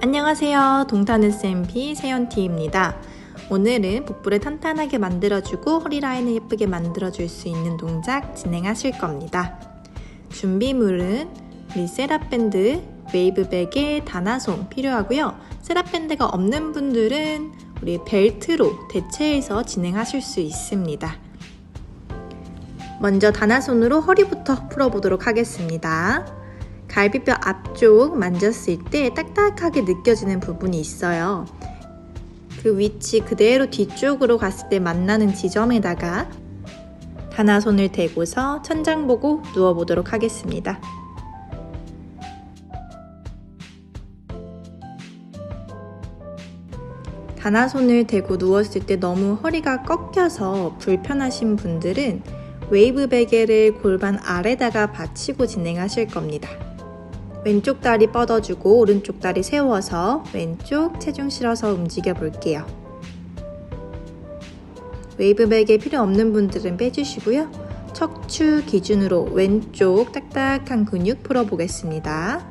안녕하세요. 동탄 SMP 세연티입니다. 오늘은 복부를 탄탄하게 만들어주고 허리 라인을 예쁘게 만들어줄 수 있는 동작 진행하실 겁니다. 준비물은 우리 세라밴드, 웨이브백에 다나송 필요하고요. 세라밴드가 없는 분들은 우리 벨트로 대체해서 진행하실 수 있습니다. 먼저 다나손으로 허리부터 풀어보도록 하겠습니다. 갈비뼈 앞쪽 만졌을 때 딱딱하게 느껴지는 부분이 있어요. 그 위치 그대로 뒤쪽으로 갔을 때 만나는 지점에다가 다나손을 대고서 천장 보고 누워보도록 하겠습니다. 다나손을 대고 누웠을 때 너무 허리가 꺾여서 불편하신 분들은 웨이브 베개를 골반 아래다가 받치고 진행하실 겁니다. 왼쪽 다리 뻗어주고 오른쪽 다리 세워서 왼쪽 체중 실어서 움직여 볼게요. 웨이브 베개 필요 없는 분들은 빼주시고요. 척추 기준으로 왼쪽 딱딱한 근육 풀어보겠습니다.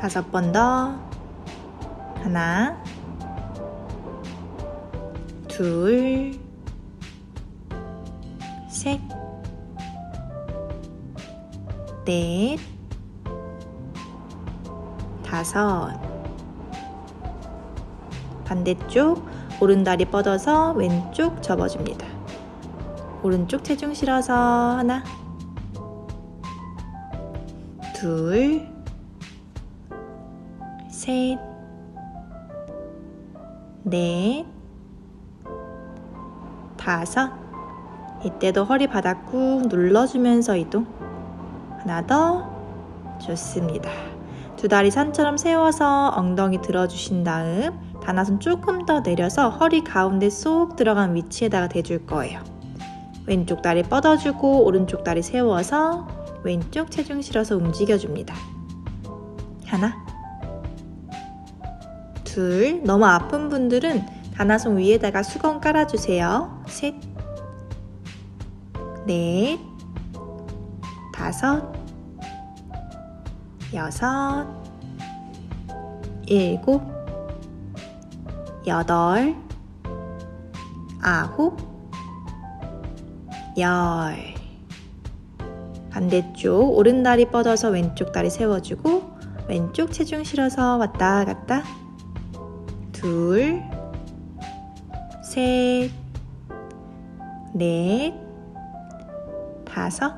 다섯 번 더. 하나, 둘, 셋, 넷, 다섯. 반대쪽 오른다리 뻗어서 왼쪽 접어줍니다. 오른쪽 체중 실어서 하나, 둘, 셋, 넷, 다섯. 이때도 허리 바닥 꾹 눌러주면서 이동. 하나 더. 좋습니다. 두 다리 산처럼 세워서 엉덩이 들어주신 다음 단화선 조금 더 내려서 허리 가운데 쏙 들어간 위치에다가 대줄 거예요. 왼쪽 다리 뻗어주고 오른쪽 다리 세워서 왼쪽 체중 실어서 움직여줍니다. 하나, 둘, 너무 아픈 분들은 단화선 위에다가 수건 깔아주세요. 셋, 넷, 다섯, 여섯, 일곱, 여덟, 아홉, 열. 반대쪽 오른다리 뻗어서 왼쪽 다리 세워주고 왼쪽 체중 실어서 왔다 갔다 둘, 셋, 넷, 다섯,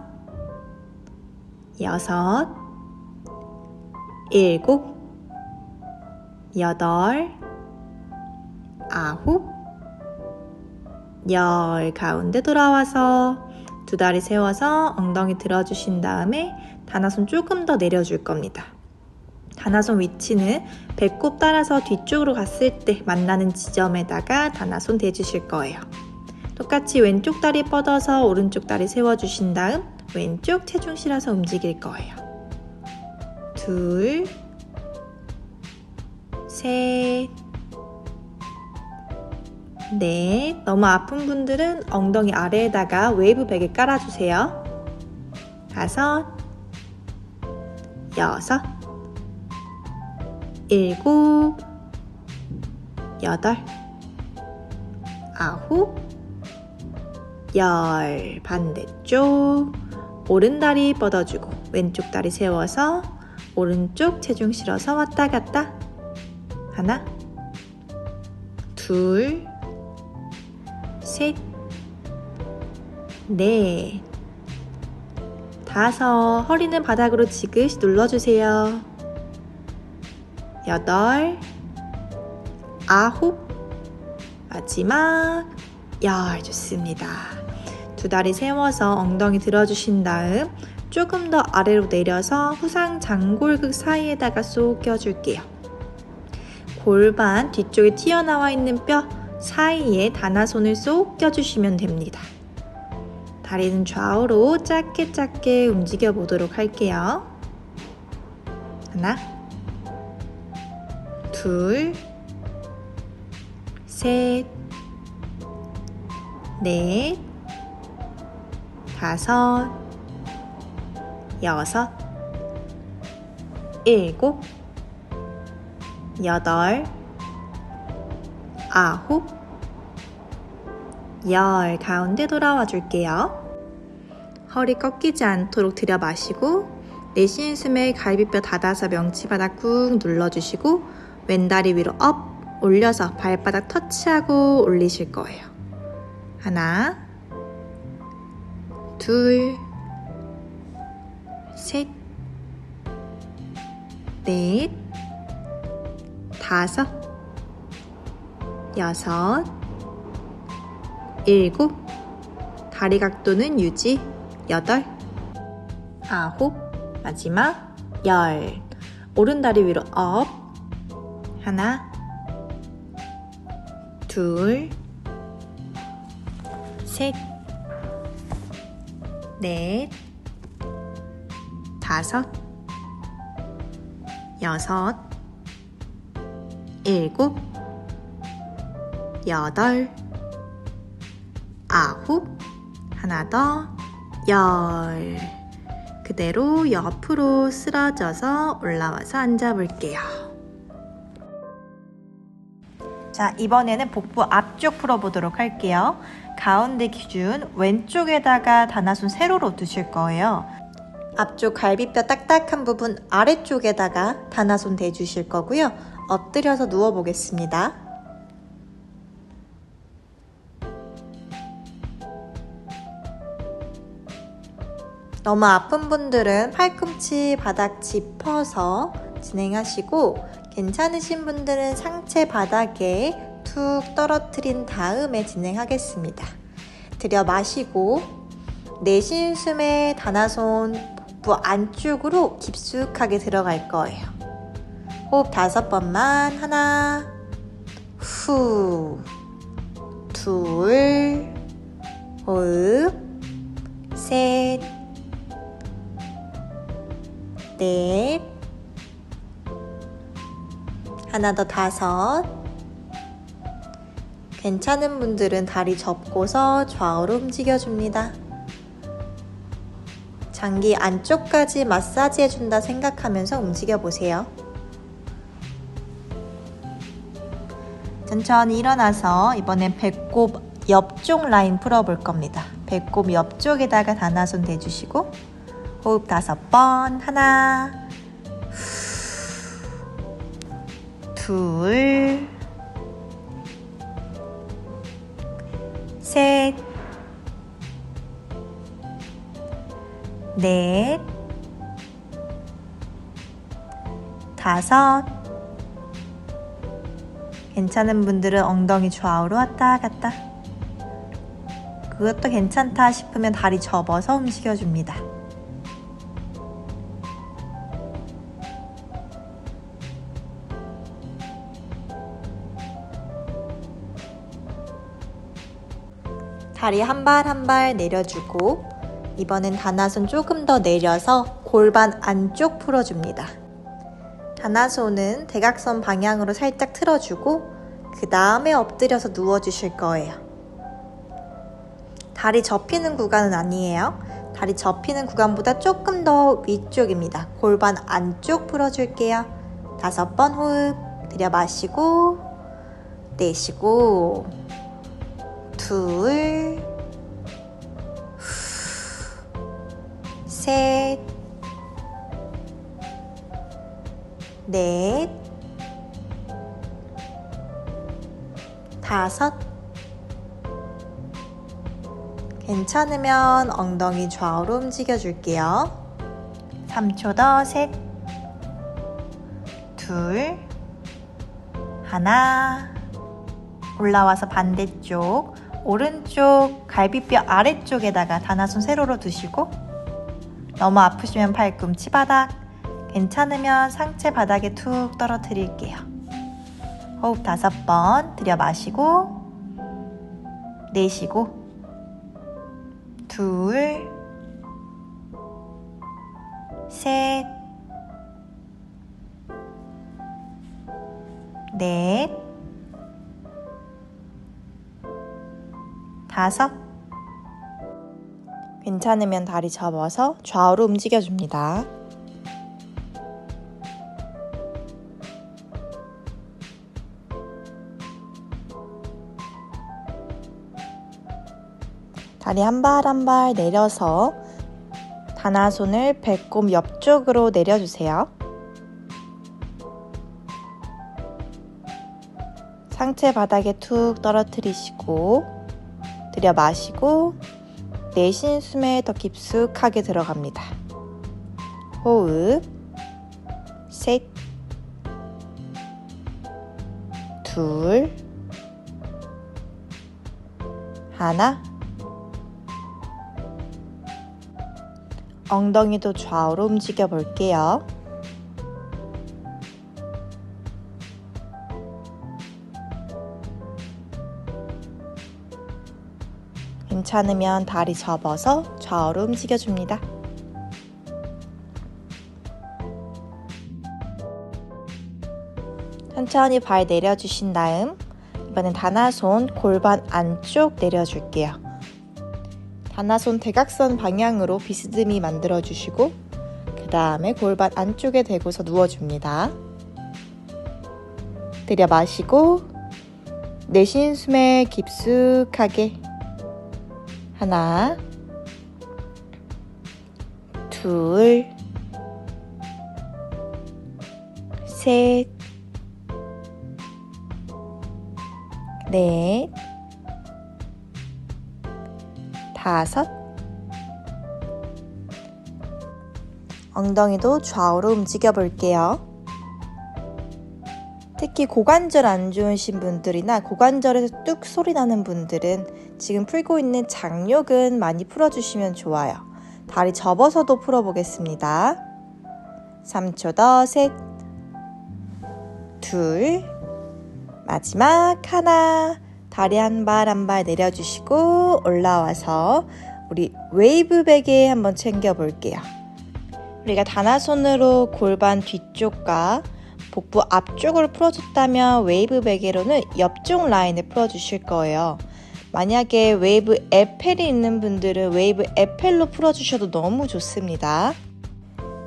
여섯, 일곱, 여덟, 아홉, 열 가운데 돌아와서 두 다리 세워서 엉덩이 들어주신 다음에 단화손 조금 더 내려줄 겁니다. 단화손 위치는 배꼽 따라서 뒤쪽으로 갔을 때 만나는 지점에다가 단화손 대주실 거예요. 똑같이 왼쪽 다리 뻗어서 오른쪽 다리 세워주신 다음 왼쪽 체중 실어서 움직일 거예요. 둘, 셋, 넷. 너무 아픈 분들은 엉덩이 아래에다가 웨이브 베개 깔아주세요. 다섯, 여섯, 일곱, 여덟, 아홉, 열. 반대쪽. 오른다리 뻗어주고 왼쪽 다리 세워서 오른쪽 체중 실어서 왔다 갔다. 하나, 둘, 셋, 넷, 다섯. 허리는 바닥으로 지그시 눌러주세요. 여덟, 아홉, 마지막 열 좋습니다. 두 다리 세워서 엉덩이 들어주신 다음 조금 더 아래로 내려서 후상 장골극 사이에다가 쏙 껴줄게요. 골반 뒤쪽에 튀어나와 있는 뼈 사이에 단화손을 쏙 껴주시면 됩니다. 다리는 좌우로 짧게 짧게 움직여 보도록 할게요. 하나, 둘, 셋, 넷, 다섯, 여섯, 일곱, 여덟, 아홉, 열 가운데 돌아와 줄게요. 허리 꺾이지 않도록 들여 마시고 내쉬는 숨에 갈비뼈 닫아서 명치바닥 꾹 눌러주시고 왼다리 위로 업 올려서 발바닥 터치하고 올리실 거예요. 하나, 둘, 셋, 넷, 다섯, 여섯, 일곱, 다리 각도는 유지, 여덟, 아홉, 마지막, 열. 오른 다리 위로 업, 하나, 둘, 셋, 넷, 다섯, 여섯, 일곱, 여덟, 아홉, 하나 더, 열. 그대로 옆으로 쓰러져서 올라와서 앉아볼게요. 자, 이번에는 복부 앞쪽 풀어보도록 할게요. 가운데 기준 왼쪽에다가 단화손 세로로 두실 거예요. 앞쪽 갈비뼈 딱딱한 부분 아래쪽에다가 단화손 대주실 거고요. 엎드려서 누워보겠습니다. 너무 아픈 분들은 팔꿈치 바닥 짚어서 진행하시고 괜찮으신 분들은 상체 바닥에 툭 떨어뜨린 다음에 진행하겠습니다. 들여 마시고 내쉬는 숨에 단화손 복부 안쪽으로 깊숙하게 들어갈 거예요. 호흡 다섯 번만 하나 후 둘, 호흡, 셋, 넷, 하나 더 다섯. 괜찮은 분들은 다리 접고서 좌우로 움직여줍니다. 장기 안쪽까지 마사지 해준다 생각하면서 움직여보세요. 천천히 일어나서 이번엔 배꼽 옆쪽 라인 풀어볼 겁니다. 배꼽 옆쪽에다가 단화손 대주시고 호흡 다섯 번 하나 둘 셋, 넷, 다섯. 괜찮은 분들은 엉덩이 좌우로 왔다 갔다. 그것도 괜찮다 싶으면 다리 접어서 움직여줍니다. 다리 한 발 한 발 내려주고 이번엔 단화손 조금 더 내려서 골반 안쪽 풀어줍니다. 단화손은 대각선 방향으로 살짝 틀어주고 그 다음에 엎드려서 누워주실 거예요. 다리 접히는 구간은 아니에요. 다리 접히는 구간보다 조금 더 위쪽입니다. 골반 안쪽 풀어줄게요. 다섯 번 호흡 들여 마시고 내쉬고 둘, 셋, 넷, 다섯. 괜찮으면 엉덩이 좌우로 움직여 줄게요. 3초 더, 셋, 둘, 하나. 올라와서 반대쪽. 오른쪽 갈비뼈 아래쪽에다가 단화손 세로로 두시고 너무 아프시면 팔꿈치 바닥 괜찮으면 상체 바닥에 툭 떨어뜨릴게요. 호흡 다섯 번 들여 마시고 내쉬고 둘, 셋, 넷, 다섯. 괜찮으면 다리 접어서 좌우로 움직여줍니다. 다리 한 발 한 발 내려서 단화손을 배꼽 옆쪽으로 내려주세요. 상체 바닥에 툭 떨어뜨리시고 들여 마시고 내쉬는 숨에 더 깊숙하게 들어갑니다. 호흡 셋 둘 하나 엉덩이도 좌우로 움직여 볼게요. 괜찮으면 다리 접어서 좌우로 움직여줍니다. 천천히 발 내려주신 다음 이번엔 단화손 골반 안쪽 내려줄게요. 단화손 대각선 방향으로 비스듬히 만들어주시고 그 다음에 골반 안쪽에 대고서 누워줍니다. 들여 마시고 내쉬는 숨에 깊숙하게 하나, 둘, 셋, 넷, 다섯, 엉덩이도 좌우로 움직여 볼게요. 특히 고관절 안 좋으신 분들이나 고관절에서 뚝 소리 나는 분들은 지금 풀고 있는 장력은 많이 풀어주시면 좋아요. 다리 접어서도 풀어보겠습니다. 3초 더, 셋, 둘, 마지막 하나. 다리 한 발 한발 내려주시고 올라와서 우리 웨이브 베개 한번 챙겨 볼게요. 우리가 단화손으로 골반 뒤쪽과 복부 앞쪽을 풀어줬다면 웨이브 베개로는 옆쪽 라인을 풀어주실 거예요. 만약에 웨이브 에펠이 있는 분들은 웨이브 에펠로 풀어주셔도 너무 좋습니다.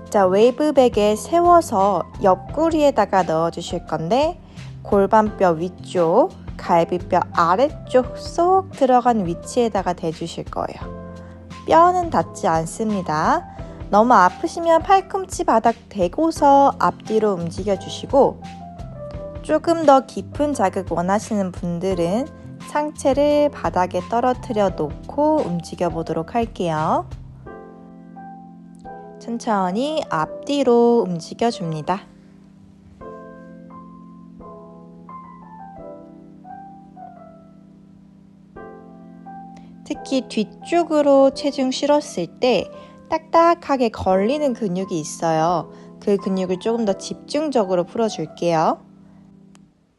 자, 웨이브 베개 세워서 옆구리에다가 넣어주실 건데 골반뼈 위쪽, 갈비뼈 아래쪽 쏙 들어간 위치에다가 대주실 거예요. 뼈는 닿지 않습니다. 너무 아프시면 팔꿈치 바닥 대고서 앞뒤로 움직여 주시고 조금 더 깊은 자극 원하시는 분들은 상체를 바닥에 떨어뜨려 놓고 움직여 보도록 할게요. 천천히 앞뒤로 움직여 줍니다. 특히 뒤쪽으로 체중 실었을 때 딱딱하게 걸리는 근육이 있어요. 그 근육을 조금 더 집중적으로 풀어줄게요.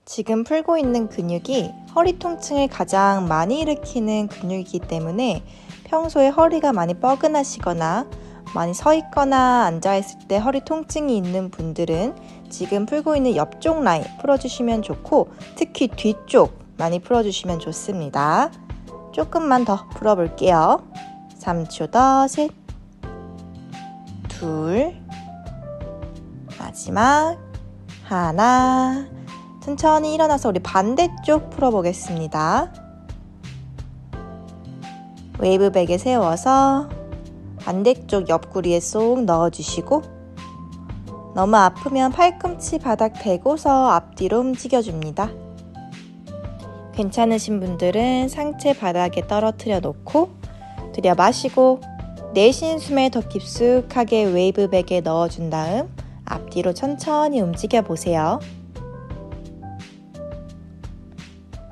지금 풀고 있는 근육이 허리 통증을 가장 많이 일으키는 근육이기 때문에 평소에 허리가 많이 뻐근하시거나 많이 서 있거나 앉아 있을 때 허리 통증이 있는 분들은 지금 풀고 있는 옆쪽 라인 풀어주시면 좋고 특히 뒤쪽 많이 풀어주시면 좋습니다. 조금만 더 풀어볼게요. 3초 더, 셋, 둘, 마지막 하나. 천천히 일어나서 우리 반대쪽 풀어보겠습니다. 웨이브 베개 세워서 반대쪽 옆구리에 쏙 넣어주시고 너무 아프면 팔꿈치 바닥 대고서 앞뒤로 움직여줍니다. 괜찮으신 분들은 상체 바닥에 떨어뜨려 놓고 들여 마시고 내쉬는 숨에 더 깊숙하게 웨이브 백에 넣어준 다음 앞뒤로 천천히 움직여 보세요.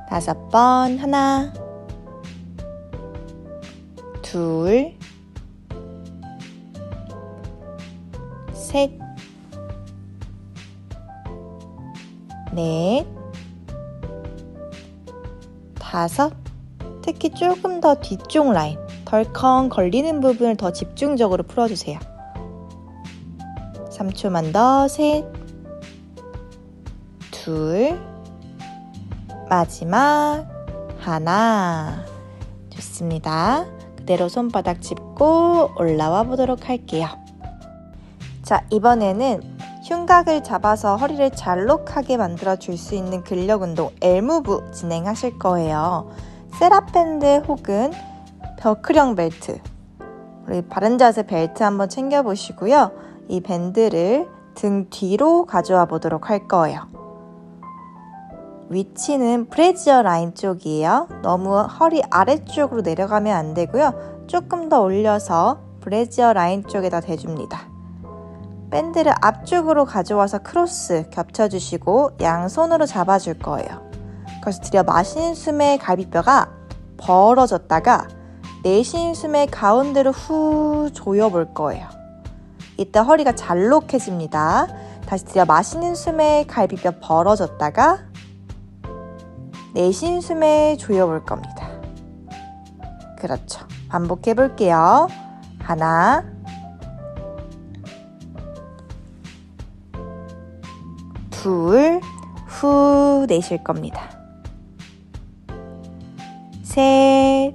다섯 번 하나 둘 셋, 넷, 다섯, 특히 조금 더 뒤쪽 라인, 덜컹 걸리는 부분을 더 집중적으로 풀어주세요. 3초만 더, 셋, 둘, 마지막, 하나. 좋습니다. 그대로 손바닥 짚고 올라와 보도록 할게요. 자, 이번에는 흉곽을 잡아서 허리를 잘록하게 만들어 줄 수 있는 근력 운동 엘무브 진행하실 거예요. 세라밴드 혹은 버클형 벨트. 우리 바른 자세 벨트 한번 챙겨 보시고요. 이 밴드를 등 뒤로 가져와 보도록 할 거예요. 위치는 브레지어 라인 쪽이에요. 너무 허리 아래쪽으로 내려가면 안 되고요. 조금 더 올려서 브레지어 라인 쪽에다 대줍니다. 밴드를 앞쪽으로 가져와서 크로스 겹쳐주시고 양손으로 잡아줄 거예요. 그래서 들여 마시는 숨에 갈비뼈가 벌어졌다가 내쉬는 숨에 가운데로 후 조여 볼 거예요. 이때 허리가 잘록해집니다. 다시 들여 마시는 숨에 갈비뼈 벌어졌다가 내쉬는 숨에 조여 볼 겁니다. 그렇죠. 반복해 볼게요. 하나, 둘, 후 내쉴 겁니다. 셋,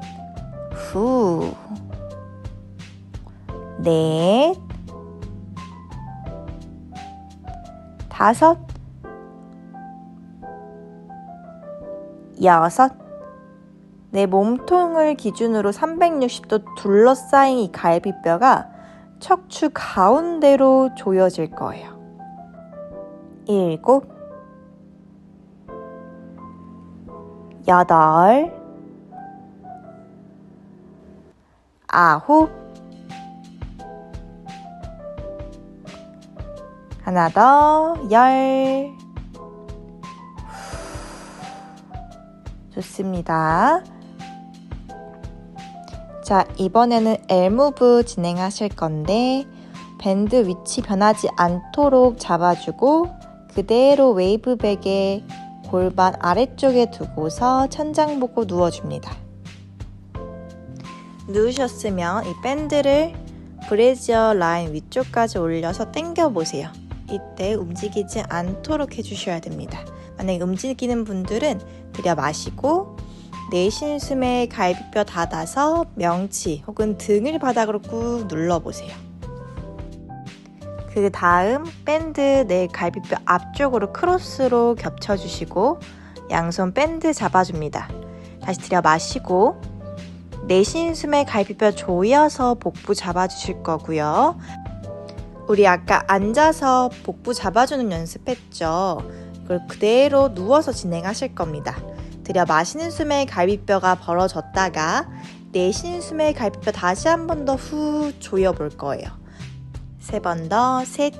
후, 넷, 다섯, 여섯, 내 몸통을 기준으로 360도 둘러싸인 이 갈비뼈가 척추 가운데로 조여질 거예요. 일곱, 여덟, 아홉, 하나 더, 열. 좋습니다. 자, 이번에는 엘무브 진행하실 건데, 밴드 위치 변하지 않도록 잡아주고, 그대로 웨이브백에 골반 아래쪽에 두고서 천장 보고 누워줍니다. 누우셨으면 이 밴드를 브레지어 라인 위쪽까지 올려서 당겨 보세요. 이때 움직이지 않도록 해주셔야 됩니다. 만약에 움직이는 분들은 들여 마시고 내쉬는 숨에 갈비뼈 닫아서 명치 혹은 등을 바닥으로 꾹 눌러보세요. 그 다음 밴드 내 갈비뼈 앞쪽으로 크로스로 겹쳐주시고 양손 밴드 잡아줍니다. 다시 들여 마시고 내쉬는 숨에 갈비뼈 조여서 복부 잡아주실 거고요. 우리 아까 앉아서 복부 잡아주는 연습했죠. 그걸 그대로 누워서 진행하실 겁니다. 들여 마시는 숨에 갈비뼈가 벌어졌다가 내쉬는 숨에 갈비뼈 다시 한 번 더 후 조여 볼 거예요. 세 번 더, 셋,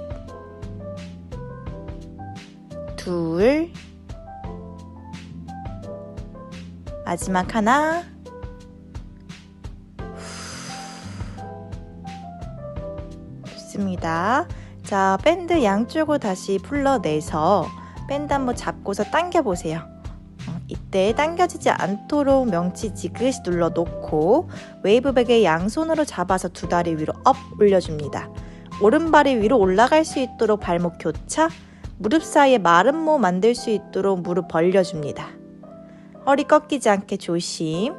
둘, 마지막 하나, 좋습니다. 자, 밴드 양쪽으로 다시 풀러내서 밴드 한번 잡고서 당겨보세요. 어, 이때 당겨지지 않도록 명치 지그시 눌러놓고 웨이브백에 양손으로 잡아서 두 다리 위로 업 올려줍니다. 오른발이 위로 올라갈 수 있도록 발목 교차, 무릎 사이에 마른 모 만들 수 있도록 무릎 벌려줍니다. 허리 꺾이지 않게 조심.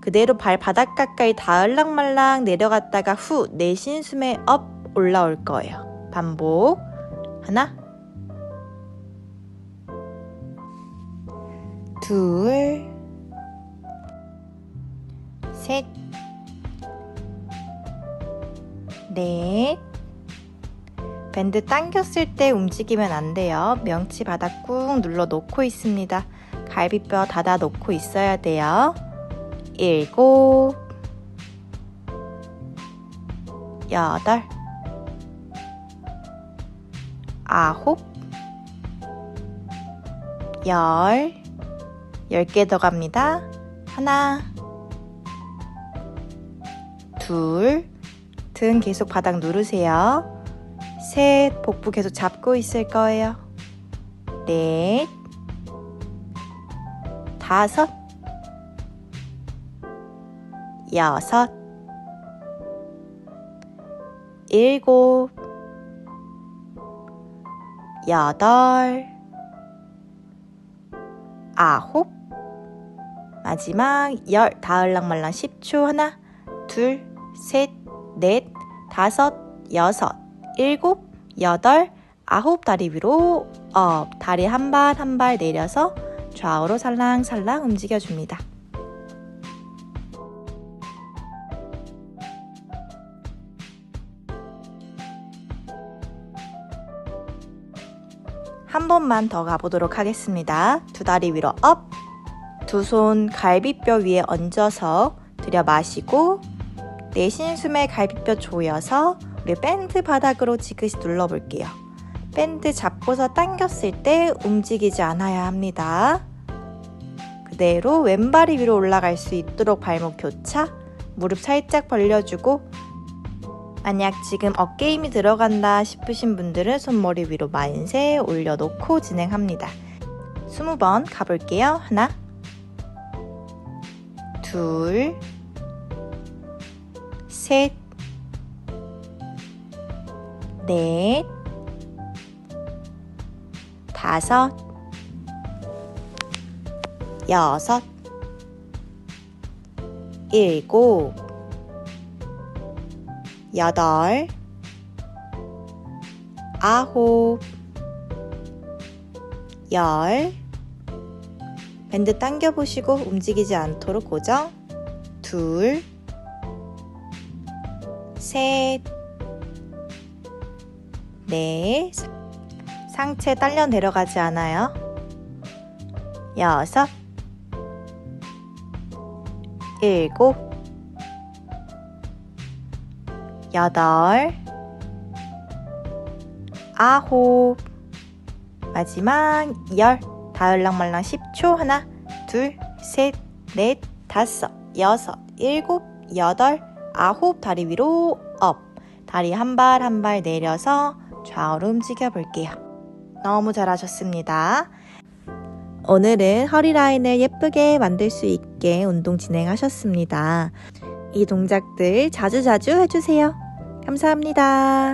그대로 발 바닥 가까이 닿을랑말랑 내려갔다가 후 내쉬는 숨에 업 올라올 거예요. 반복. 하나, 둘, 셋, 넷. 밴드 당겼을 때 움직이면 안 돼요. 명치 바닥 꾹 눌러 놓고 있습니다. 갈비뼈 닫아 놓고 있어야 돼요. 일곱, 여덟, 아홉, 열, 열 개 더 갑니다. 하나, 둘, 등 계속 바닥 누르세요. 셋, 복부 계속 잡고 있을 거예요. 넷, 다섯, 여섯, 일곱, 여덟, 아홉, 마지막 열, 다을랑말랑 10초 하나, 둘, 셋, 넷, 다섯, 여섯, 일곱, 여덟, 아홉 다리 위로 업. 다리 한 발 한 발 내려서 좌우로 살랑살랑 움직여줍니다. 한 번만 더 가보도록 하겠습니다. 두 다리 위로 업. 두 손 갈비뼈 위에 얹어서 들여 마시고 내쉬는 숨에 갈비뼈 조여서 우리 밴드 바닥으로 지그시 눌러볼게요. 밴드 잡고서 당겼을 때 움직이지 않아야 합니다. 그대로 왼발이 위로 올라갈 수 있도록 발목 교차, 무릎 살짝 벌려주고 만약 지금 어깨 힘이 들어간다 싶으신 분들은 손머리 위로 만세 올려놓고 진행합니다. 20번 가볼게요. 하나, 둘, 셋, 넷, 다섯, 여섯, 일곱, 여덟, 아홉, 열. 밴드 당겨보시고 움직이지 않도록 고정. 둘, 셋, 넷. 상체 딸려 내려가지 않아요. 여섯, 일곱, 여덟, 아홉, 마지막 열. 다을랑말랑 10초. 하나, 둘, 셋, 넷, 다섯, 여섯, 일곱, 여덟, 아홉. 다리 위로 업. 다리 한 발 한 발 내려서 좌우로 움직여 볼게요. 너무 잘하셨습니다. 오늘은 허리 라인을 예쁘게 만들 수 있게 운동 진행하셨습니다. 이 동작들 자주자주 해주세요. 감사합니다.